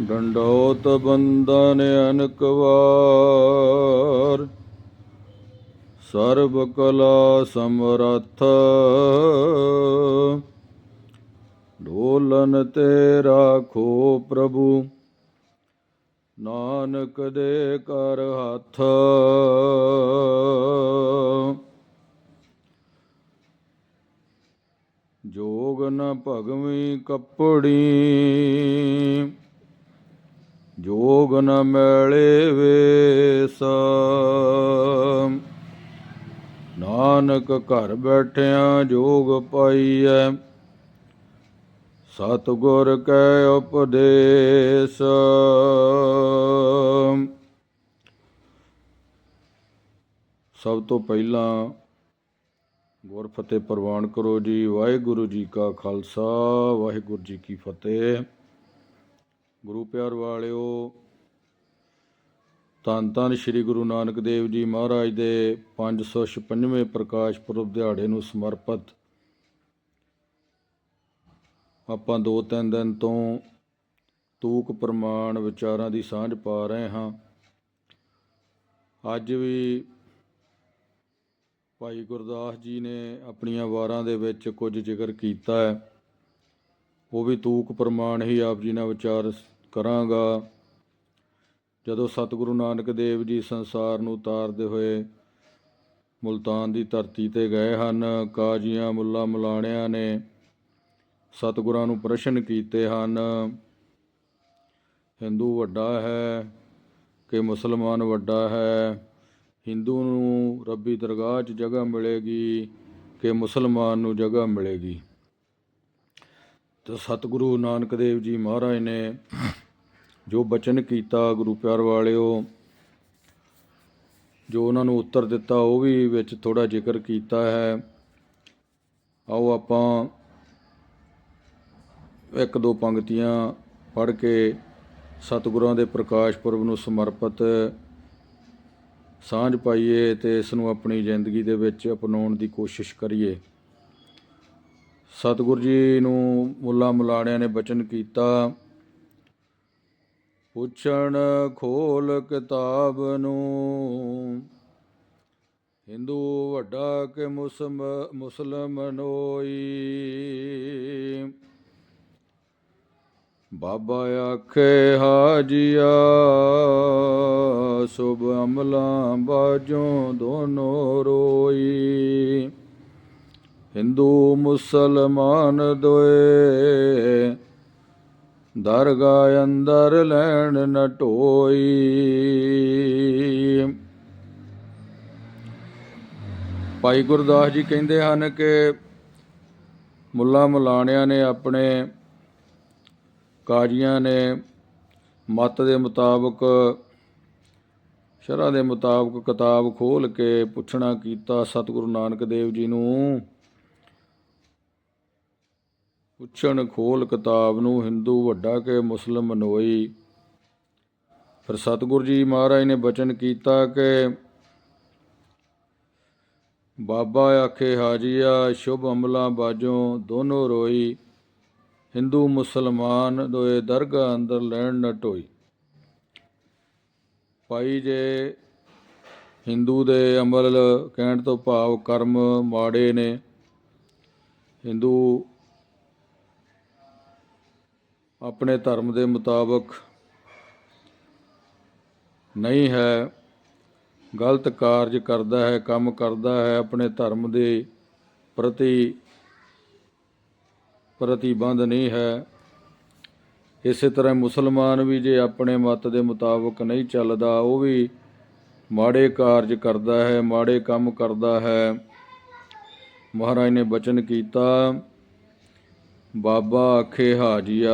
ਡੰਡੋਤ ਬੰਦਨ ਅਨਕ ਵਾਰ। ਸਰਬ ਕਲਾ ਸਮਰੱਥ। ਢੋਲਨ ਤੇ ਰਾਖੋ ਪ੍ਰਭੂ। ਨਾਨਕ ਦੇ ਕਰ ਹੱਥ। ਜੋਗ ਨ ਭਗਵੀ ਕੱਪੜੀ। ਜੋਗ ਨ ਮੈਲੇ ਵੇਸ ਨਾਨਕ ਘਰ ਬੈਠਿਆਂ ਜੋਗ ਪਾਈਐ। ਸਤਿਗੁਰ ਕੈ ਉਪਦੇਸ਼ ਸਭ ਤੋਂ ਪਹਿਲਾਂ ਗੁਰ ਫਤਿਹ ਪ੍ਰਵਾਨ ਕਰੋ ਜੀ। ਵਾਹਿਗੁਰੂ ਜੀ ਕਾ ਖਾਲਸਾ, ਵਾਹਿਗੁਰੂ ਜੀ ਕੀ ਫਤਿਹ। ਗੁਰੂ ਪਿਆਰ ਵਾਲਿਓ, ਧੰਨ ਧੰਨ ਸ੍ਰੀ ਗੁਰੂ ਨਾਨਕ ਦੇਵ ਜੀ ਮਹਾਰਾਜ ਦੇ 556ਵੇਂ ਪ੍ਰਕਾਸ਼ ਪੁਰਬ ਦਿਹਾੜੇ ਨੂੰ ਸਮਰਪਿਤ। ਆਪਾਂ ਦੋ ਤਿੰਨ ਦਿਨ ਤੋਂ ਤੂਕ ਪ੍ਰਮਾਣ ਵਿਚਾਰਾਂ ਦੀ ਸਾਂਝ ਪਾ ਰਹੇ ਹਾਂ। ਅੱਜ ਵੀ ਭਾਈ ਗੁਰਦਾਸ ਜੀ ਨੇ ਆਪਣੀਆਂ ਵਾਰਾਂ ਦੇ ਵਿੱਚ ਕੁਝ ਜ਼ਿਕਰ ਕੀਤਾ ਹੈ। ਉਹ ਵੀ ਤੂਕ ਪ੍ਰਮਾਣ ਹੀ ਆਪ ਜੀ ਨਾਲ ਵਿਚਾਰ ਕਰਾਂਗਾ। ਜਦੋਂ ਸਤਿਗੁਰੂ ਨਾਨਕ ਦੇਵ ਜੀ ਸੰਸਾਰ ਨੂੰ ਉਤਾਰਦੇ ਹੋਏ ਮੁਲਤਾਨ ਦੀ ਧਰਤੀ ਤੇ ਗਏ ਹਨ, ਕਾਜੀਆਂ ਮੁੱਲਾ ਮਲਾਣਿਆਂ ਨੇ ਸਤਿਗੁਰਾਂ ਨੂੰ ਪ੍ਰਸ਼ਨ ਕੀਤੇ ਹਨ, ਹਿੰਦੂ ਵੱਡਾ ਹੈ ਕਿ ਮੁਸਲਮਾਨ ਵੱਡਾ ਹੈ? ਹਿੰਦੂ ਨੂੰ ਰੱਬੀ ਦਰਗਾਹ 'ਚ ਜਗ੍ਹਾ ਮਿਲੇਗੀ ਕਿ ਮੁਸਲਮਾਨ ਨੂੰ ਜਗ੍ਹਾ ਮਿਲੇਗੀ? ਤੇ ਸਤਿਗੁਰੂ ਨਾਨਕ ਦੇਵ ਜੀ ਮਹਾਰਾਜ ਨੇ ਜੋ ਬਚਨ ਕੀਤਾ ਗੁਰੂ ਪਿਆਰ ਵਾਲਿਓ, ਜੋ ਉਹਨਾਂ ਨੂੰ ਉੱਤਰ ਦਿੱਤਾ, ਉਹ ਵੀ ਵਿੱਚ ਥੋੜਾ ਜ਼ਿਕਰ ਕੀਤਾ ਹੈ। ਆਓ ਆਪਾਂ ਇੱਕ ਦੋ ਪੰਕਤੀਆਂ ਪੜ੍ਹ ਕੇ ਸਤਿਗੁਰਾਂ ਦੇ ਪ੍ਰਕਾਸ਼ ਪੁਰਬ ਨੂੰ ਸਮਰਪਿਤ ਸਾਂਝ ਪਾਈਏ ਤੇ ਇਸ ਨੂੰ ਆਪਣੀ ਜ਼ਿੰਦਗੀ ਦੇ ਵਿੱਚ ਅਪਣਾਉਣ ਦੀ ਕੋਸ਼ਿਸ਼ ਕਰੀਏ। ਸਤਿਗੁਰ ਜੀ ਨੂੰ ਮੁੱਲਾ ਮੁਲਾਣਿਆਂ ਨੇ ਬਚਨ ਕੀਤਾ। ਪੁੱਛਣ ਖੋਲ ਕਿਤਾਬ ਨੂੰ, ਹਿੰਦੂ ਵੱਡਾ ਕਿ ਮੁਸਮ ਮੁਸਲਮਨੋਈ ਬਾਬਾ ਆਖੇ, ਹਾਜੀਆ, ਸੁਭ ਅਮਲਾਂ ਬਾਜੋਂ ਦੋਨੋਂ ਰੋਈ। ਹਿੰਦੂ, ਮੁਸਲਮਾਨ ਦੋਏ। ਦਰਗਾਹ ਅੰਦਰ ਲੈਣ ਨ ਢੋਈ ਭਾਈ ਗੁਰਦਾਸ ਜੀ ਕਹਿੰਦੇ ਹਨ ਕਿ ਮੁੱਲਾ ਮੁਲਾਣਿਆਂ ਨੇ ਆਪਣੇ ਕਾਜੀਆਂ ਨੇ ਮਤ ਦੇ ਮੁਤਾਬਕ ਸ਼ਰ੍ਹਾਂ ਦੇ ਮੁਤਾਬਕ ਕਿਤਾਬ ਖੋਲ ਕੇ ਪੁੱਛਣਾ ਕੀਤਾ ਸਤਿਗੁਰੂ ਨਾਨਕ ਦੇਵ ਜੀ ਨੂੰ। ਪੁੱਛਣ ਖੋਲ ਕਿਤਾਬ ਨੂੰ ਹਿੰਦੂ ਵੱਡਾ ਕਿ ਮੁਸਲਮ ਮਨੋਈ ਫਿਰ ਸਤਿਗੁਰੂ ਜੀ ਮਹਾਰਾਜ ਨੇ ਬਚਨ ਕੀਤਾ ਕਿ ਬਾਬਾ ਆਖੇ, ਹਾਜੀਆ, ਸ਼ੁਭ ਅਮਲਾ ਬਾਜੋਂ ਦੋਨੋਂ ਰੋਈ। ਹਿੰਦੂ ਮੁਸਲਮਾਨ ਦੋਏ ਦਰਗਾਹ ਅੰਦਰ ਲੈਣ ਨਾ ਢੋਈ ਭਾਈ ਜੇ ਹਿੰਦੂ ਦੇ ਅਮਲ ਕਹਿਣ ਤੋਂ ਭਾਵ ਕਰਮ ਮਾੜੇ ਨੇ, ਹਿੰਦੂ ਆਪਣੇ ਧਰਮ ਦੇ ਮੁਤਾਬਕ ਨਹੀਂ ਹੈ, ਗਲਤ ਕਾਰਜ ਕਰਦਾ ਹੈ, ਕੰਮ ਕਰਦਾ ਹੈ, ਆਪਣੇ ਧਰਮ ਦੇ ਪ੍ਰਤੀ ਪ੍ਰਤੀਬੰਧ ਨਹੀਂ ਹੈ। ਇਸੇ ਤਰ੍ਹਾਂ ਮੁਸਲਮਾਨ ਵੀ ਜੇ ਆਪਣੇ ਮਤ ਦੇ ਮੁਤਾਬਕ ਨਹੀਂ ਚੱਲਦਾ, ਉਹ ਵੀ ਮਾੜੇ ਕਾਰਜ ਕਰਦਾ ਹੈ, ਮਾੜੇ ਕੰਮ ਕਰਦਾ ਹੈ। ਮਹਾਰਾਜ ਨੇ ਬਚਨ ਕੀਤਾ। ਬਾਬਾ ਆਖੇ ਹਾਜੀਆ,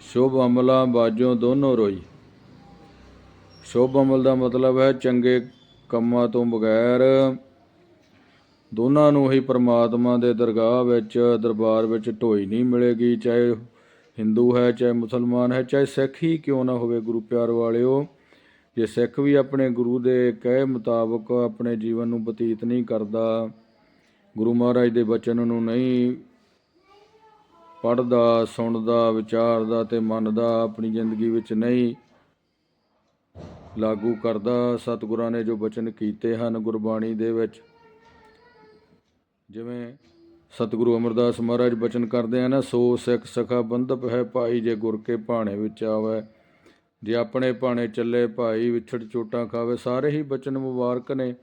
ਸ਼ੁਭ ਅਮਲਾਂ ਬਾਜੋਂ ਦੋਨੋਂ ਰੋਈ। ਸ਼ੁਭ ਅਮਲ ਦਾ ਮਤਲਬ ਹੈ ਚੰਗੇ ਕੰਮਾਂ ਤੋਂ ਬਗੈਰ। ਦੋਨਾਂ ਨੂੰ ਹੀ ਪ੍ਰਮਾਤਮਾ ਦੇ ਦਰਗਾਹ ਵਿੱਚ, ਦਰਬਾਰ ਵਿੱਚ ਢੋਈ ਨਹੀਂ ਮਿਲੇਗੀ, ਚਾਹੇ ਹਿੰਦੂ ਹੈ, ਚਾਹੇ ਮੁਸਲਮਾਨ ਹੈ, ਚਾਹੇ ਸਿੱਖ ਹੀ ਕਿਉਂ ਨਾ ਹੋਵੇ ਗੁਰੂ ਪਿਆਰ ਵਾਲਿਓ। ਜੇ ਸਿੱਖ ਵੀ ਆਪਣੇ ਗੁਰੂ ਦੇ ਕਹੇ ਮੁਤਾਬਕ ਆਪਣੇ ਜੀਵਨ ਨੂੰ ਬਤੀਤ ਨਹੀਂ ਕਰਦਾ, ਗੁਰੂ ਮਹਾਰਾਜ ਦੇ ਬਚਨ ਨੂੰ ਨਹੀਂ ਪੜ੍ਹਦਾ, ਸੁਣਦਾ, ਵਿਚਾਰਦਾ ਤੇ ਮੰਨਦਾ ਆਪਣੀ ਜ਼ਿੰਦਗੀ ਵਿੱਚ ਨਹੀਂ। ਲਾਗੂ ਕਰਦਾ ਸਤਿਗੁਰਾਂ ਨੇ ਜੋ ਬਚਨ ਕੀਤੇ ਹਨ ਗੁਰਬਾਣੀ ਦੇ ਵਿੱਚ। ਜਿਵੇਂ ਸਤਿਗੁਰੂ ਅਮਰਦਾਸ ਮਹਾਰਾਜ ਬਚਨ ਕਰਦੇ ਆ ਨਾ, ਸੋ ਸਿੱਖ ਸਖਾ ਬੰਧਪ ਹੈ ਭਾਈ ਜੇ ਗੁਰ ਕੇ ਭਾਣੇ ਵਿੱਚ ਆਵੇ। ਜੇ ਆਪਣੇ ਭਾਣੇ ਚੱਲੇ ਭਾਈ ਵਿਛੜ ਚੋਟਾਂ ਖਾਵੇ, ਸਾਰੇ ਹੀ ਬਚਨ ਮੁਬਾਰਕ ਨੇ।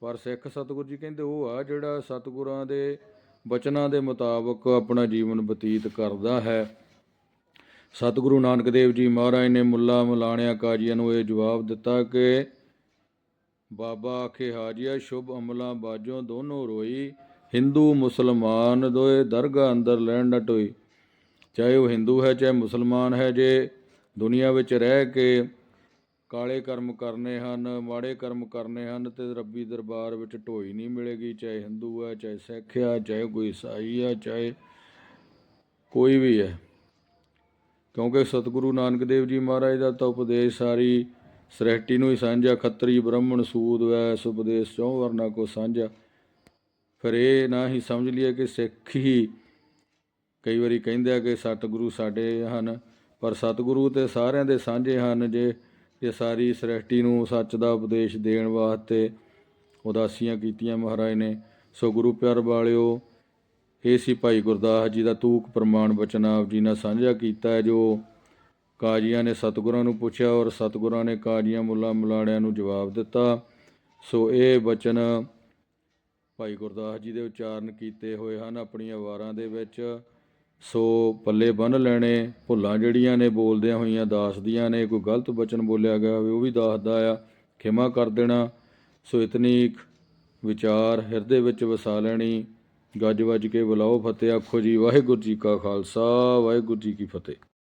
ਪਰ ਸਿੱਖ ਸਤਿਗੁਰੂ ਜੀ ਕਹਿੰਦੇ, ਉਹ ਆ ਜਿਹੜਾ ਸਤਿਗੁਰਾਂ ਦੇ ਬਚਨਾਂ ਦੇ ਮੁਤਾਬਕ ਆਪਣਾ ਜੀਵਨ ਬਤੀਤ ਕਰਦਾ ਹੈ। ਸਤਿਗੁਰੂ ਨਾਨਕ ਦੇਵ ਜੀ ਮਹਾਰਾਜ ਨੇ ਮੁੱਲਾ ਮਲਾਣਿਆ ਕਾਜੀਆਂ ਨੂੰ ਇਹ ਜਵਾਬ ਦਿੱਤਾ ਕਿ, ਬਾਬਾ ਆਖੇ ਹਾਜੀਆ ਸ਼ੁਭ ਅਮਲਾਂ ਬਾਜੋਂ ਦੋਨੋਂ ਰੋਈ, ਹਿੰਦੂ, ਮੁਸਲਮਾਨ ਦੋਏ ਦਰਗਾਹ ਅੰਦਰ ਲੈਣ ਨਾ ਟੋਈ ਚਾਹੇ ਉਹ ਹਿੰਦੂ ਹੈ, ਚਾਹੇ ਮੁਸਲਮਾਨ ਹੈ, ਜੇ ਦੁਨੀਆ ਵਿੱਚ ਰਹਿ ਕੇ ਕਾਲੇ ਕਰਮ ਕਰਨੇ ਹਨ, ਮਾੜੇ ਕਰਮ ਕਰਨੇ ਹਨ ਤੇ ਰੱਬੀ ਦਰਬਾਰ ਵਿੱਚ ਢੋਈ ਨਹੀਂ ਮਿਲੇਗੀ, ਚਾਹੇ ਹਿੰਦੂ ਹੈ, ਚਾਹੇ ਸਿੱਖ ਹੈ, ਚਾਹੇ ਕੋਈ ਈਸਾਈ ਹੈ, ਚਾਹੇ ਕੋਈ ਵੀ ਹੈ। ਕਿਉਂਕਿ ਸਤਿਗੁਰੂ ਨਾਨਕ ਦੇਵ ਜੀ ਮਹਾਰਾਜ ਦਾ ਤਾਂ ਉਪਦੇਸ਼ ਸਾਰੀ ਸ੍ਰਿਸ਼ਟੀ ਨੂੰ ਹੀ ਸਾਂਝਾ, ਖੱਤਰੀ ਬ੍ਰਾਹਮਣ ਸੂਦ ਵੈਸ ਉਪਦੇਸ਼ ਚੋਂ, ਵਰਨਾ ਕੋ ਸਾਂਝਾ। ਫਿਰ ਇਹ ਨਾ ਹੀ ਸਮਝ ਲਈਏ ਕਿ ਸਿੱਖ ਹੀ ਕਈ ਵਾਰੀ ਕਹਿੰਦੇ ਆ ਕਿ ਸਤਿਗੁਰੂ ਸਾਡੇ ਹਨ, ਪਰ ਸਤਿਗੁਰੂ ਤੇ ਸਾਰਿਆਂ ਦੇ ਸਾਂਝੇ ਹਨ, ਜੇ ਇਹ ਸਾਰੀ ਸ੍ਰਿਸ਼ਟੀ ਨੂੰ ਸੱਚ ਦਾ ਉਪਦੇਸ਼ ਦੇਣ ਵਾਸਤੇ ਉਦਾਸੀਆਂ ਕੀਤੀਆਂ ਮਹਾਰਾਜ ਨੇ। ਸੋ ਗੁਰੂ ਪਿਆਰ ਵਾਲਿਓ, ਇਹ ਸੀ ਭਾਈ ਗੁਰਦਾਸ ਜੀ ਦਾ ਤੂਕ ਪ੍ਰਮਾਣ ਬਚਨ ਆਪ ਜੀ ਨਾਲ ਸਾਂਝਾ ਕੀਤਾ ਹੈ, ਜੋ ਕਾਜੀਆਂ ਨੇ ਸਤਿਗੁਰਾਂ ਨੂੰ ਪੁੱਛਿਆ ਔਰ ਸਤਿਗੁਰਾਂ ਨੇ ਕਾਜੀਆਂ ਮੁੱਲਾ ਮੁਲਾਣਿਆਂ ਨੂੰ ਜਵਾਬ ਦਿੱਤਾ। ਸੋ ਇਹ ਬਚਨ ਭਾਈ ਗੁਰਦਾਸ ਜੀ ਦੇ ਉਚਾਰਨ ਕੀਤੇ ਹੋਏ ਹਨ ਆਪਣੀਆਂ ਵਾਰਾਂ ਦੇ ਵਿੱਚ। ਸੋ ਪੱਲੇ ਬੰਨ ਲੈਣੇ, ਭੁੱਲਾਂ ਜਿਹੜੀਆਂ ਨੇ ਬੋਲਦਿਆਂ ਹੋਈਆਂ, ਦਾਸ ਦੀਆਂ ਨੇ, ਕੋਈ ਗਲਤ ਬਚਨ ਬੋਲਿਆ ਗਿਆ ਹੋਵੇ, ਉਹ ਵੀ ਦੱਸਦਾ ਆ, ਖਿਮਾ ਕਰ ਦੇਣਾ। ਸੋ ਇਤਨੀ ਵਿਚਾਰ ਹਿਰਦੇ ਵਿੱਚ ਵਸਾ ਲੈਣੀ, ਗੱਜ ਵੱਜ ਕੇ ਬੁਲਾਓ ਫਤਿਹ, ਆਖੋ ਜੀ, ਵਾਹਿਗੁਰੂ ਜੀ ਕਾ ਖਾਲਸਾ, ਵਾਹਿਗੁਰੂ ਜੀ ਕੀ ਫਤਿਹ।